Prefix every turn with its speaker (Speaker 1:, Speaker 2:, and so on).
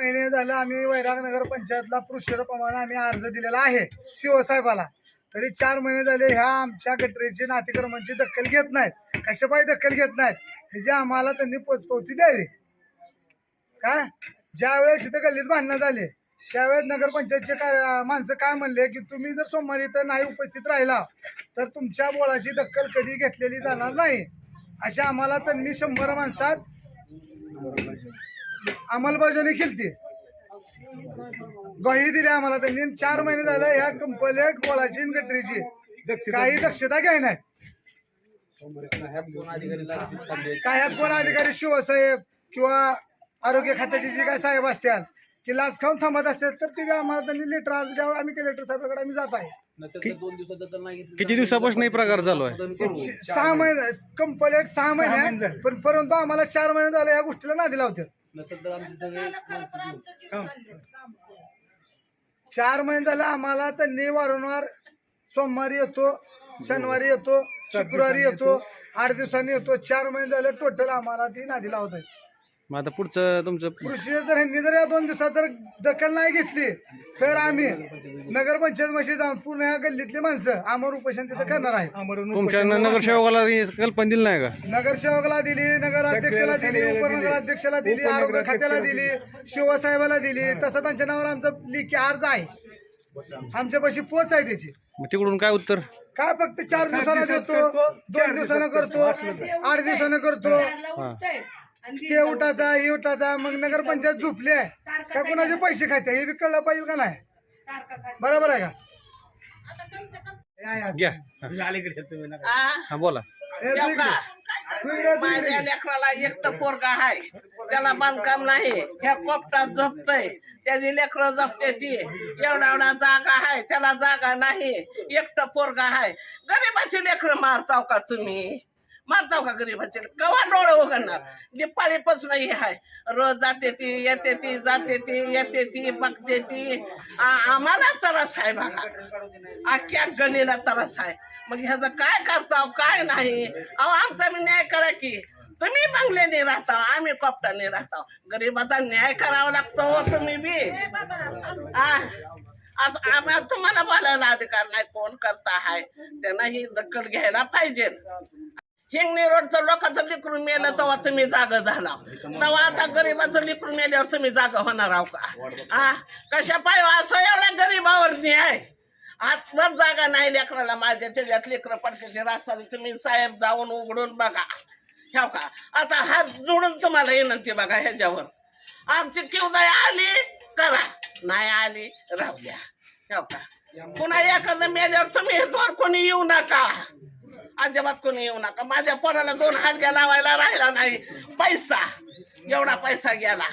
Speaker 1: महिने झालं आम्ही वैराग नगर पंचायतला प्रमाणे आम्ही अर्ज दिलेला आहे शिवसाहेबाला. तरी चार महिने झाले ह्या आमच्या गटरीची नातिक्रमांची दखल घेत नाहीत. कशापायी दखल घेत नाहीत? ह्याची आम्हाला त्यांनी पोचपावती द्यावी. काय? ज्यावेळेस इथं गल्लीत भांडणं झाले त्यावेळेस नगरपंचायतचे काय माणसं काय म्हणले की तुम्ही जर सोमवारी इथं नाही उपस्थित राहिला तर तुमच्या बोळाची दखल कधी घेतलेली जाणार नाही. अशा आम्हाला त्यांनी शंभर माणसात अंमलबजावणी केली ग्वाही दिली आम्हाला त्यांनी. चार महिने झाले ह्या कंप्लेंट गोळाची गटरीची. काही दक्षता घ्याय नाही. काय ह्यात कोण अधिकारी शिवसाहेब किंवा आरोग्य खात्याचे जे काय साहेब असतात की लाच खाऊन थांबत असतात तर ते आम्हाला त्यांनी लेटर अर्ज द्यावा. आम्ही कलेक्टर साहेबाकडे आम्ही जात आहे.
Speaker 2: किती दिवसापासून हे प्रकार चालू आहे?
Speaker 1: सहा महिने कंप्लेंट सहा महिने पण परंतु आम्हाला चार महिने झाले या गोष्टीला नादी लावतात. चार महिने झाले आम्हाला त्यांनी वारंवार सोमवारी येतो शनिवारी येतो शुक्रवारी येतो आठ दिवसांनी येतो. चार महिने झाले टोटल आम्हाला ती नादी लावत आहे
Speaker 2: मग आता पुढचं तुमचं
Speaker 1: कृषी जर ह्यांनी जर या दोन दिवसात जर दखल नाही घेतली तर आम्ही नगरपंचायत मध्ये जाऊन पूर्ण या गल्लीतली माणसं आमर उपोषण तिथं करणार आहे
Speaker 2: तुमच्या न- नगरसेवकाला ही कल्पना दिली नाही का?
Speaker 1: नगरसेवकाला दिली नगराध्यक्षाला दिली उपनगराध्यक्षाला दिली. आरोग्य खात्याला दिली. शिवसाहेबाला दिली तसं त्यांच्या नावावर आमचं लिखी अर्ज आहे. आमच्यापाशी पोच आहे त्याची.
Speaker 2: मग तिकडून काय उत्तर?
Speaker 1: काय फक्त चार दिवसानं देतो दोन दिवसानं करतो. आठ दिवसानं करतो. ते उठाचा हे उठाचा मग नगरपंचायत झोपले का कुणाचे पैसे खाते? हे बी कळलं पाहिजे का नाही? बरोबर आहे का.
Speaker 2: घ्या. हा बोला.
Speaker 3: माझ्या. लेकराला एकटं पोरगा आहे. त्याला बांधकाम नाही. ह्या कोपटात झोपतय. त्याची लेकरं जपते ती. एवढा एवढा जागा आहे. त्याला जागा नाही. एकटं पोरगा आहे. गरीबाची लेकरं मारताव का तुम्ही? मारताव का गरीबाचे? कवा डोळं उघडणार? दिपाळीपासून हे आहे रोज जाते ती येते ती जाते ती येते ती बघते ती. आम्हाला त्रास आहे बघा अख्ख्या गणीला त्रास आहे. मग ह्याचं काय करताव काय नाही? अहो आमचा मी न्याय करा की. तुम्ही बंगल्याने राहता आम्ही कपटाने राहता गरीबाचा न्याय करावा लागतो हो तुम्ही बी. आ, असं आम्हाला तुम्हाला बोलायला अधिकार नाही कोण करता आहे त्यांना ही दखल घ्यायला पाहिजे. हिंगणी रोडचं लोकांचं लिकरून मेलं तेव्हा तुम्ही जाग झाला. तेव्हा आता गरीबाचं लिकरून मेल्यावर तुम्ही जागा होणार आहो का? आ? कशा पाय हो? असं एवढ्या गरीबावर न्याय. आजवर जागा नाही लेकराला माझ्या त्याच्यात लेकरं पडकेची रास्ता तुम्ही साहेब जाऊन उघडून बघा. ह्या का? आता हात जोडून तुम्हाला विनंती बघा ह्याच्यावर. आमची किवदाय आली? करा. नाही आली राहू द्या. ह्याव का? पुन्हा एखादं मेल्यावर तुम्ही ह्याच्यावर कोणी येऊ नका. अजिबात कोणी येऊ नका. माझ्या पोराला दोन हाडक्या लावायला राहिला नाही. पैसा. एवढा पैसा गेला.